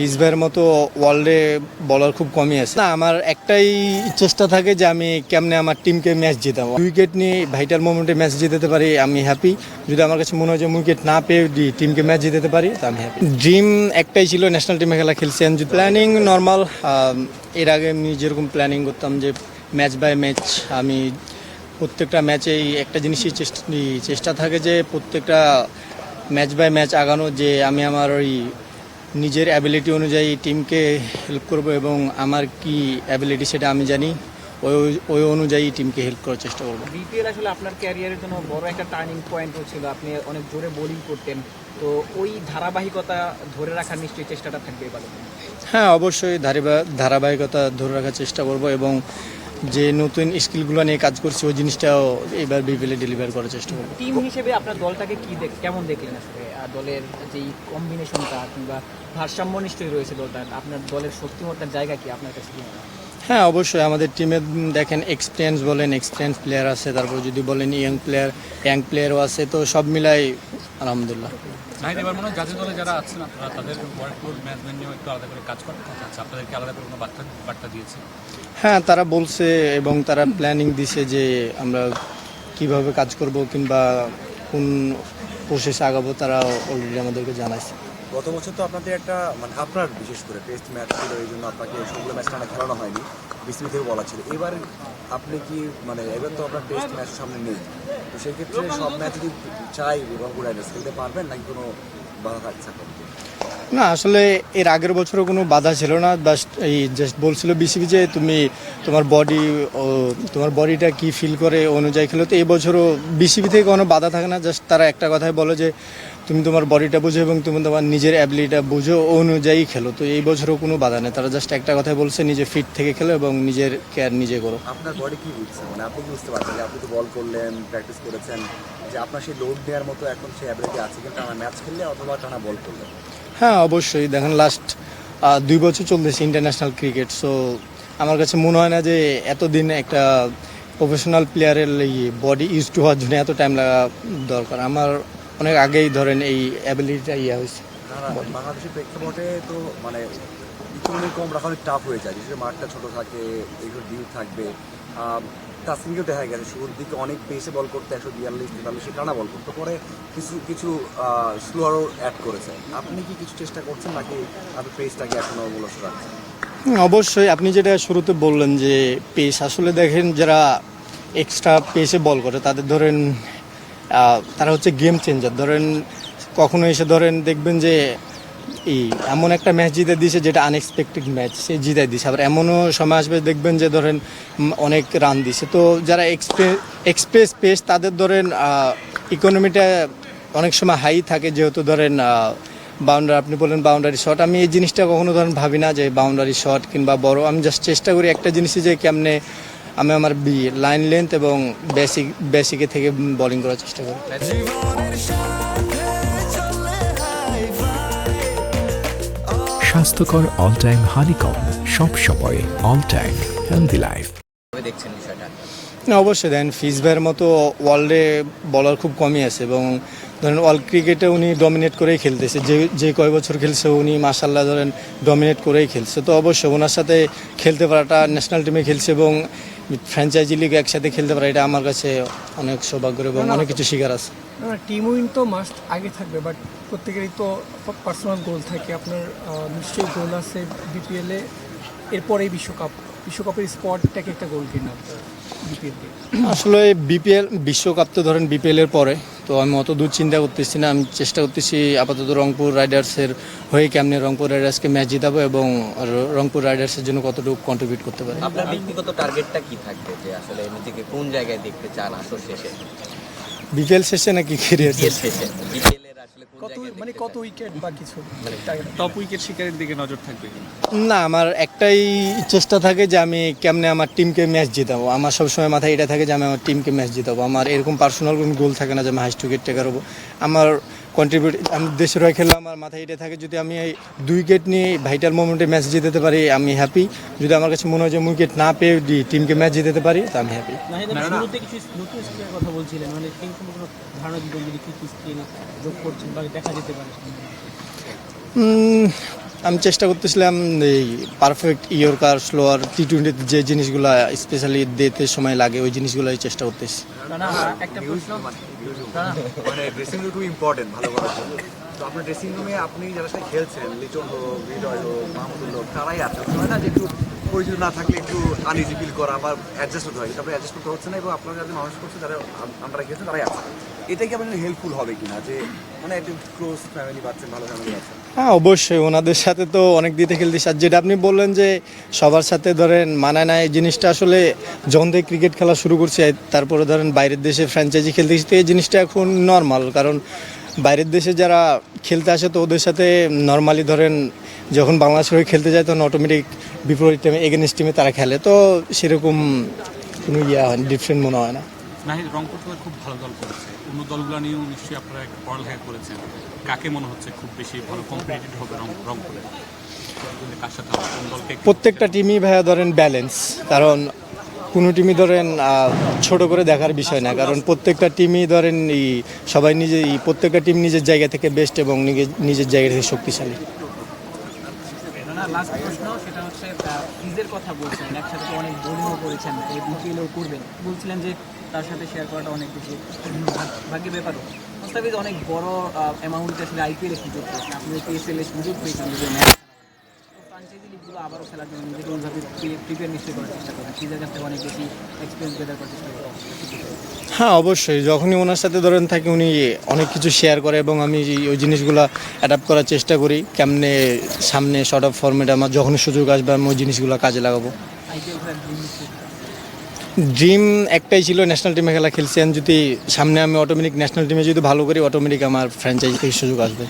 ভাইয়ের মতো ওয়ার্ল্ডে বলার খুব কমই আছে। না, আমার একটাই চেষ্টা থাকে যে আমি কেমনে আমার টিমকে ম্যাচ জেতাবো। উইকেট নিয়ে ভাইটাল মোমেন্টে ম্যাচ জিতাতে পারি, আমি হ্যাপি যদি আমার কাছে মনে হয় যে উইকেট না পেয়ে টিমকে ম্যাচ জিতাতে পারি, তো আমি হ্যাপি ড্রিম একটাই ছিল ন্যাশনাল টিমে খেলা খেলছি প্ল্যানিং নর্মাল এর আগে আমি যেরকম প্ল্যানিং করতাম যে ম্যাচ বাই ম্যাচ আমি প্রত্যেকটা ম্যাচেই একটা জিনিসই চেষ্টা চেষ্টা থাকে যে প্রত্যেকটা ম্যাচ বাই ম্যাচ আগানো, যে আমি আমার ওই নিজের অ্যাবিলিটি অনুযায়ী টিমকে হেল্প করব এবং আমার কি অ্যাবিলিটি সেটা আমি জানি ওই ওই অনুযায়ী টিমকে হেল্প করার চেষ্টা করব। বিপিএল আসলে আপনার ক্যারিয়ারের জন্য বড় একটা টার্নিং পয়েন্ট ছিল আপনি অনেক জোরে বোলিং করতেন তো ওই ধারাবাহিকতা ধরে রাখার নিশ্চয়ই চেষ্টাটা থাকবে এবারে। হ্যাঁ অবশ্যই ধারাবা- ধারাবাহিকতা ধরে রাখার চেষ্টা করব এবং যে নতুন স্কিলগুলো নিয়ে কাজ করছি ওই জিনিসটাও এবার বিপিএলে ডেলিভার করার চেষ্টা করব। টিম হিসেবে আপনার দলটাকে কি দেখ কেমন দেখলেন আসলে আর দলের যেই কম্বিনেশনটা কিংবা ভারসাম্য নিশ্চয়ই রয়েছে দলটা আপনার দলের শক্তিমত্তার জায়গা কি আপনার কাছে কি হ্যাঁ? অবশ্যই। আমাদের টিমে দেখেন এক্সপিরিয়েন্স বলেন এক্সপিরিয়েন্স প্লেয়ার আছে তারপর যদি বলেন ইয়াং প্লেয়ার ইয়াং প্লেয়ারও আছে তো সব মিলাই আলহামদুলিল্লাহ। নাহিদ এবার মনে হয় জাতীয় দলে যারা আছেন আপনারা তাদের ওয়ার্কলোড ম্যানেজমেন্ট নিয়েও একটু আলাদা করে কাজ করার কথা আছে। আপনাদেরকে আলাদা করে কোনো বার্তা বার্তা দিয়েছে? হ্যাঁ তারা বলছে এবং তারা প্ল্যানিং দিছে যে আমরা কীভাবে কাজ করব কিংবা কোন প্রসেসে আগাবো তারা অলরেডি আমাদেরকে জানাইছে। গত বছর তো আপনাদের একটা মানে আপনার বিশেষ করে টেস্ট ম্যাচ ছিল এই জন্য আপনাকে সবগুলো ম্যাচ টানা খেলানো হয়নি বিসিবি থেকে বলা ছিল। এবার আপনি কি মানে এবার তো আপনার টেস্ট ম্যাচ সামনে নেই। তো সেই ক্ষেত্রে সব ম্যাচ যদি চাই রংপুর রাইডার্স? খেলতে পারবেন নাকি কোনো বাধা থাকছে না, আসলে এর আগের বছরও কোনো বাধা ছিল না। জাস্ট এই জাস্ট বলছিল বিসিবি যে তুমি তোমার বডি তোমার বডিটা কি ফিল করে অনুযায়ী খেলো। তো এই বছরও বিসিবি থেকে কোনো বাধা থাকে না। জাস্ট তারা একটা কথাই বলে যে তুমি তোমার বডিটা বুঝো এবং তুমি তোমার নিজের অ্যাবিলিটা বুঝো অনুযায়ী খেলো। তো এই বছরও কোনো বাধা নেই। তারা জাস্ট একটা কথাই বলছে নিজে ফিট থেকে খেলো এবং নিজের কেয়ার নিজে করো। আপনার বডি কি বুঝছে? মানে আপনি বুঝতে পারছেন যে আপনি তো বল করলেন প্র্যাকটিস করেছেন যে আপনার সেই লোড দেওয়ার মতো এখন সেই অ্যাবিলিটি আছে কিন্তু টানা ম্যাচ খেললে অথবা টানা বল করলে? হ্যাঁ অবশ্যই। দেখেন লাস্ট দুই বছর চলতেছে ইন্টারন্যাশনাল ক্রিকেট সো আমার কাছে মনে হয় না যে এতদিন একটা প্রফেশনাল প্লেয়ারের বডি ইউজ টু হওয়ার জন্য এত টাইম লাগা দরকার। আমার অনেক আগেই ধরেন এই অ্যাবিলিটিটা ইয়ে হয়েছে। বাংলাদেশের প্রেক্ষাপটে তো মানে ইকোনমি কম রাখা অনেক টাফ হয়ে যায় বিশেষ মাঠটা ছোট থাকে এগুলো ডিউ থাকবে। আম, তাসকিনকেও দেখা গেছে শুরুর দিকে অনেক পেসে বল করতে একশো বিয়াল্লিশ তেতাল্লিশে টানা বল করতে পরে কিছু কিছু স্লোয়ারও অ্যাড করেছে। আপনি কি কিছু চেষ্টা করছেন নাকি আপনি পেসটাকে এখনও মূলত রাখছেন? অবশ্যই। আপনি যেটা শুরুতে বললেন যে পেস আসলে দেখেন যারা এক্সট্রা পেসে বল করে তাদের ধরেন তারা হচ্ছে গেম চেঞ্জার ধরেন, কখনো এসে ধরেন দেখবেন যে, এই এমন একটা ম্যাচ জিতে দিয়েছে যেটা আনএক্সপেক্টেড ম্যাচ সে জিতাই দিছে আবার এমনও সময় আসবে দেখবেন যে, ধরেন অনেক রান দিছে তো যারা এক্সপ্রেস পেস তাদের ধরেন ইকোনমিটা অনেক সময় হাই থাকে। যেহেতু ধরেন বাউন্ডারি আপনি বলেন বাউন্ডারি শট আমি এই জিনিসটা কখনো ধরেন ভাবি না যে বাউন্ডারি শট কিংবা বড়। আমি জাস্ট চেষ্টা করি একটা জিনিসই যে, কেমনে আমি আমার বি লাইন লেন্থ এবং বেসিক বেসিকে থেকে বোলিং করার চেষ্টা করি। স্বাস্থ্যকর অল টাইম হানিকম সব সময় অল টাইম হেলদি লাইফ দেখছেন বিষয়টা? না অবশ্যই। দেন ফিস ভাইয়ের মতো ওয়ার্ল্ডে বলার খুব কমই আছে এবং ধরেন ওয়ার্ল্ড ক্রিকেটে উনি ডমিনেট করেই খেলতেছে। যে যে কয় বছর খেলছে উনি মাসাল্লাহ ধরেন ডমিনেট করেই খেলছে। তো অবশ্যই ওনার সাথে খেলতে পারাটা ন্যাশনাল টিমে খেলছে এবং ফ্র্যাঞ্চাইজি লিগ একসাথে খেলতে পারে এটা আমার কাছে অনেক সৌভাগ্যের এবং অনেক কিছু শিকার আছে। টিম উইন তো মাস্ট আগে থাকবে বাট প্রত্যেকেরই তো পার্সোনাল গোল থাকে। আপনার নিশ্চয়ই গোল আছে বিপিএলে এরপরেই বিশ্বকাপ। বিশ্বকাপের স্পটটাকে একটা গোল কিনা বিপিএল আসলে বিপিএল বিশ্বকাপ তো ধরেন বিপিএল এর পরে। তো আমি অত দূর চিন্তা করতেছি না। আমি চেষ্টা করতেছি আপাতত রংপুর রাইডার্সের হয়ে কেমনে রংপুর রাইডার্সকে ম্যাচ জিতাবো এবং রংপুর রাইডার্সের জন্য কতটুকু কন্ট্রিবিউট করতে পারি। আপনার ব্যক্তিগত টার্গেটটা কি থাকবে? যে আসলে নিজেকে কোন জায়গায় দেখতে চান আসর শেষে? বিকেল শেষে নাকি ক্যারিয়ার শেষে? কোন কত মানে কত উইকেট বা কিছু? টপ উইকেট শিকারের দিকে নজর থাকবে না আমার একটাই চেষ্টা থাকে যে আমি কেমনে আমার টিমকে ম্যাচ জিতাবো। আমার সবসময় মাথায় এটা থাকে যে আমি আমার টিমকে ম্যাচ জিতাবো। আমার এরকম পার্সোনাল কোনো গোল থাকে না যে আমি হাইস্ট উইকেট টেকার হব। আমার কন্ট্রিবিউট আমি দেশের হয়ে খেললাম আমার মাথায় এটা থাকে যদি আমি এই দুই উইকেট নিয়ে ভাইটাল মোমেন্টে ম্যাচ জিতাতে পারি আমি হ্যাপি যদি আমার কাছে মনে হয় যে উইকেট না পেয়ে টিমকে ম্যাচ জিতাতে পারি তা আমি হ্যাপি কথা বলছিলেন মানে টিম সম্পর্কে কোনো ধারণা দিবেন যদি কি কি স্কিল যোগ করছেন বা দেখা যেতে পারে? আমি চেষ্টা করতেছিলাম এই পারফেক্ট ইয়র্কার স্লোয়ার টি টোয়েন্টিতে যে জিনিসগুলো স্পেশালি দেতে সময় লাগে ওই জিনিসগুলোই চেষ্টা করতেছি। মানে ড্রেসিং রুম ইম্পর্টেন্ট ভালো করার জন্য। তো আপনার ড্রেসিং রুমে আপনি যারা সাথে খেলছেন লিটন হোক হৃদয় হোক মাহমুদুল হোক তারাই আছে। না যে একটু পরিচিত না থাকলে একটু আনইজি ফিল করা বা অ্যাডজাস্ট হতে হয়। তারপরে অ্যাডজাস্ট করতে হচ্ছে না এবং আপনারা যাদের মানুষ করছে, যারা আমরা খেলছেন তারাই আছে। এটা কি আপনার হেল্পফুল হবে কিনা? যে মানে একটু ক্লোজ ফ্যামিলি পাচ্ছেন ভালো ফ্যামিলি পাচ্ছেন হ্যাঁ অবশ্যই। ওনাদের সাথে তো অনেক দিতে খেলতেছি আর যেটা আপনি বললেন যে, সবার সাথে ধরেন মানায় না এই জিনিসটা আসলে যখন থেকে ক্রিকেট খেলা শুরু করছি তারপরে ধরেন বাইরের দেশে ফ্র্যাঞ্চাইজি খেলতেছি, তো এই জিনিসটা এখন নর্মাল কারণ বাইরের দেশে যারা খেলতে আসে, তো ওদের সাথে নর্মালি ধরেন যখন বাংলাদেশের হয়ে খেলতে যায় তখন অটোমেটিক বিপরীত টিমে এগেনস্ট টিমে তারা খেলে। তো সেরকম কোনো ইয়া হয় ডিফারেন্ট মনে হয় না। নাহিদ রংপুর তো খুব ভালো দল করেছে। অন্য দলগুলো নিয়েও নিশ্চয়ই আপনারা পড়ালেখা করেছেন। কাকে মনে হচ্ছে খুব বেশি ভালো কম্পিটিটিভ হবে রংপুরে? যদি কার সাথে হবে? কোন দলকে একটু- প্রত্যেকটা টিমই ভাইয়া ধরেন ব্যালেন্স কারণ কোনো টিমই ধরেন ছোট করে দেখার বিষয় না। কারণ প্রত্যেকটা টিমই ধরেন এই সবাই নিজে প্রত্যেকটা টিম নিজের জায়গা থেকে বেস্ট এবং নিজের জায়গা থেকে শক্তিশালী। লাস্ট প্রশ্ন, সেটা হচ্ছে ফিজের কথা বলছেন? একসাথে অনেক বোলিংও করেছেন এই বিপিএলও করবেন। বলছিলেন যে তার সাথে শেয়ার করাটা অনেক বেশি ভাগ- ভাগ্যের ব্যাপারও। মোস্তাফিজ, অনেক বড় অ্যামাউন্টে আসলে আইপিএলে সুযোগ পেয়েছেন। আপনি পিএসএল এ সুযোগ পেয়েছেন যদি ম্যাচ ফ্রাঞ্চাইজি লিগগুলো আবারও খেলার জন্য নিজেকে ওইভাবে প্রিপেয়ার নিশ্চয়ই করার চেষ্টা করবেন। ফিজের কাছ অনেক বেশি এক্সপিরিয়েন্স গেদার করার চেষ্টা করবেন। হ্যাঁ অবশ্যই। যখনই ওনার সাথে ধরেন থাকি উনি অনেক কিছু শেয়ার করে এবং আমি ওই জিনিসগুলো অ্যাডাপ্ট করার চেষ্টা করি কেমনে সামনে শর্ট অফ ফর্মেট আমার যখনই সুযোগ আসবে আমি ওই জিনিসগুলো কাজে লাগাবো। ড্রিম ড্রিম একটাই ছিল ন্যাশনাল টিমে খেলা খেলছি। আমি যদি সামনে আমি অটোমেটিক ন্যাশনাল টিমে যদি ভালো করি অটোমেটিক আমার ফ্র্যাঞ্চাইজি থেকে সুযোগ আসবে।